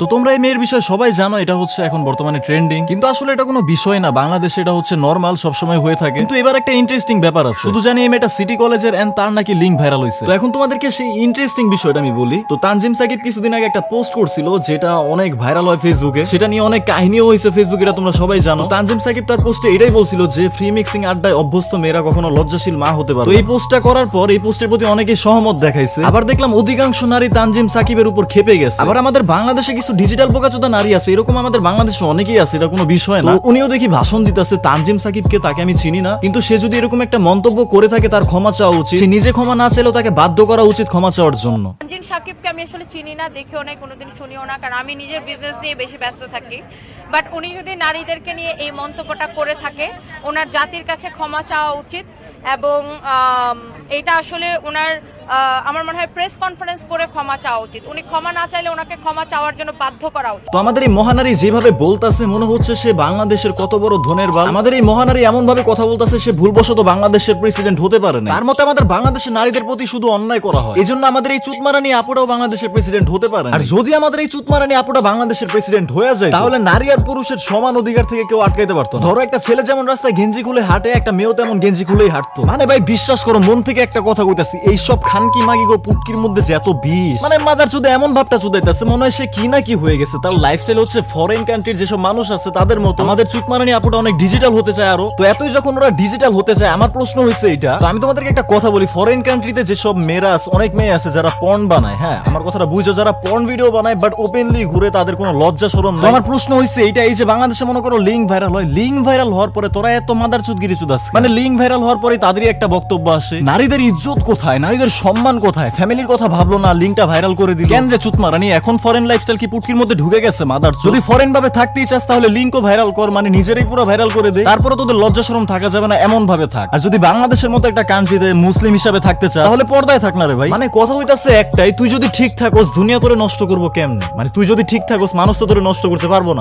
তো তোমরা এই মেয়ের বিষয়ে সবাই জানো, এটা হচ্ছে এখন বর্তমানে ট্রেন্ডিং কিন্তু আসলে এটা কোনো বিষয় না, বাংলাদেশে এটা হচ্ছে নর্মাল সবসময় হয়ে থাকে। কিন্তু এবার একটা ইন্টারেস্টিং ব্যাপার আছে। শুধু জানি এই মেয়েটা সিটি কলেজের এন্ড তার নাকি লিঙ্ক ভাইরাল হয়েছে তো এখন তোমাদেরকে সেই ইন্টারেস্টিং বিষয়টা আমি বলি। তো তানজিম সাকিব কিছুদিন আগে একটা পোস্ট করছিল, যেটা অনেক ভাইরাল হয় ফেসবুকে সেটা নিয়ে অনেক কাহিনীও হয়েছে ফেসবুকে এটা তোমরা সবাই জানো। তানজিম সাকিব তার পোস্টে এটাই বলছিল যে ফ্রি মিক্সিং আড্ডায় অভ্যস্ত মেয়েরা কখনো লজ্জাশীল মা হতে পারে তো এই পোস্টটা করার পর এই পোস্টের প্রতি অনেকেই সহমত দেখাইছে। আবার দেখলাম অধিকাংশ নারী তানজিম সাকিবের উপর খেপে গেছে। আবার আমাদের বাংলাদেশে কিছু ডিজিটাল বোকাচোদা নারী আছে এরকম আমাদের বাংলাদেশে অনেকেই আছে এটা কোনো বিষয় না। উনিও দেখি ভাষণ দিতেছে তানজিম সাকিবকে তাকে আমি চিনি না কিন্তু সে যদি এরকম একটা মন্তব্য করে থাকে তার ক্ষমা চাওয়া উচিত। সে নিজে ক্ষমা না চাইলেও তাকে বাধ্য করা উচিত ক্ষমা চাওয়ার জন্য। তানজিন সাকিবকে আমি আসলে চিনি না দেখেও নাই কোনোদিন শুনিও না কারণ আমি নিজের বিজনেস নিয়ে বেশি ব্যস্ত থাকি। বাট উনি যদি নারীদেরকে নিয়ে এই মন্তব্যটা করে থাকে ওনার জাতির কাছে ক্ষমা চাওয়া উচিত এবং এটা আসলে ওনার আমার মনে হয় প্রেস কনফারেন্স করে ক্ষমা চাওয়া উচিত। উনি ক্ষমা না চাইলে ওনাকে ক্ষমা চাওয়ার জন্য বাধ্য করা উচিত। তো আমাদের এই মহানারী যেভাবে বলতাছে মনে হচ্ছে সে বাংলাদেশের কত বড় ধনের বাল। আমাদের এই মহানারী এমন ভাবে কথা বলতাছে সে ভুলবশত বাংলাদেশের প্রেসিডেন্ট হতে পারে না তার মতে আমাদের বাংলাদেশের নারীদের প্রতি শুধু অন্যায় করা হয়। এই জন্য আমাদের এই চুতমারানি আপুটাও বাংলাদেশের প্রেসিডেন্ট হতে পারে আর যদি আমাদের এই চুতমারানি আপুটা বাংলাদেশের প্রেসিডেন্ট হয়ে যায় তাহলে নারী আর পুরুষের সমান অধিকার থেকে কেউ আটকাইতে পারতো ধরো একটা ছেলে যেমন রাস্তায় গেঞ্জি খুলে হাঁটে একটা মেয়েও তেমন গেঞ্জি খুলেই হাঁটতো। মানে ভাই বিশ্বাস করো মন থেকে একটা কথা কইতাছি এই সব খানকি মাগি গো পুটকির মধ্যে যে এত বিষ। মানে মাদার চুদে এমন ভাবটা চুদাইতেছে মনে হয় সে কি না কি হয়ে গেছে। তার লাইফস্টাইল হচ্ছে ফরেন কান্ট্রির যেসব মানুষ আছে তাদের মতো। আমাদের চুকমারানি আপুটা অনেক ডিজিটাল হতে চায় আরও। তো এতই যখন ওরা ডিজিটাল হতে চায় আমার প্রশ্ন হয়েছে এটা তো আমি তোমাদেরকে একটা কথা বলি ফরেন কান্ট্রিতে যেসব মেয়েরা আছে অনেক মেয়ে আছে যারা পর্ন বানায় হ্যাঁ? আমার কথাটা বুঝো যারা পর্ন ভিডিও বানায় বাট ওপেনলি ঘুরে তাদের কোনো লজ্জা শরম নাই। আমার প্রশ্ন হয়েছে এইটা এই যে বাংলাদেশে মনে করো লিঙ্ক ভাইরাল হয় লিঙ্ক ভাইরাল হওয়ার পরে তোরা এত মাদার চুদগিরি চুদাস মানে লিঙ্ক ভাইরাল হওয়ার পরে তাদেরই একটা বক্তব্য আসে। নারীদের ইজ্জত কোথায়? নারীদের সম্মান কোথায়? ফ্যামিলির কথা ভাবলো না লিঙ্কটা ভাইরাল করে দিল। কেন রে চুতমারানি এখন ফরেন লাইফস্টাইল কি পুটকির মধ্যে ঢুকে গেছে মাদার যদি ফরেন ভাবে থাকতেই চাস তাহলে লিঙ্কও ভাইরাল কর মানে নিজেরই পুরো ভাইরাল করে দে। তারপরে তোদের লজ্জা শরম থাকা যাবে না এমন ভাবে থাক। আর যদি বাংলাদেশের মতো একটা কান্ট্রিতে মুসলিম হিসাবে থাকতে চাস তাহলে পর্দায় থাক না রে ভাই। মানে কথা হইতাছে একটাই তুই যদি ঠিক থাকোস দুনিয়া তোরে নষ্ট করব কেমনে? মানে তুই যদি ঠিক থাকোস মানুষ তো তোরে নষ্ট করতে পারব না।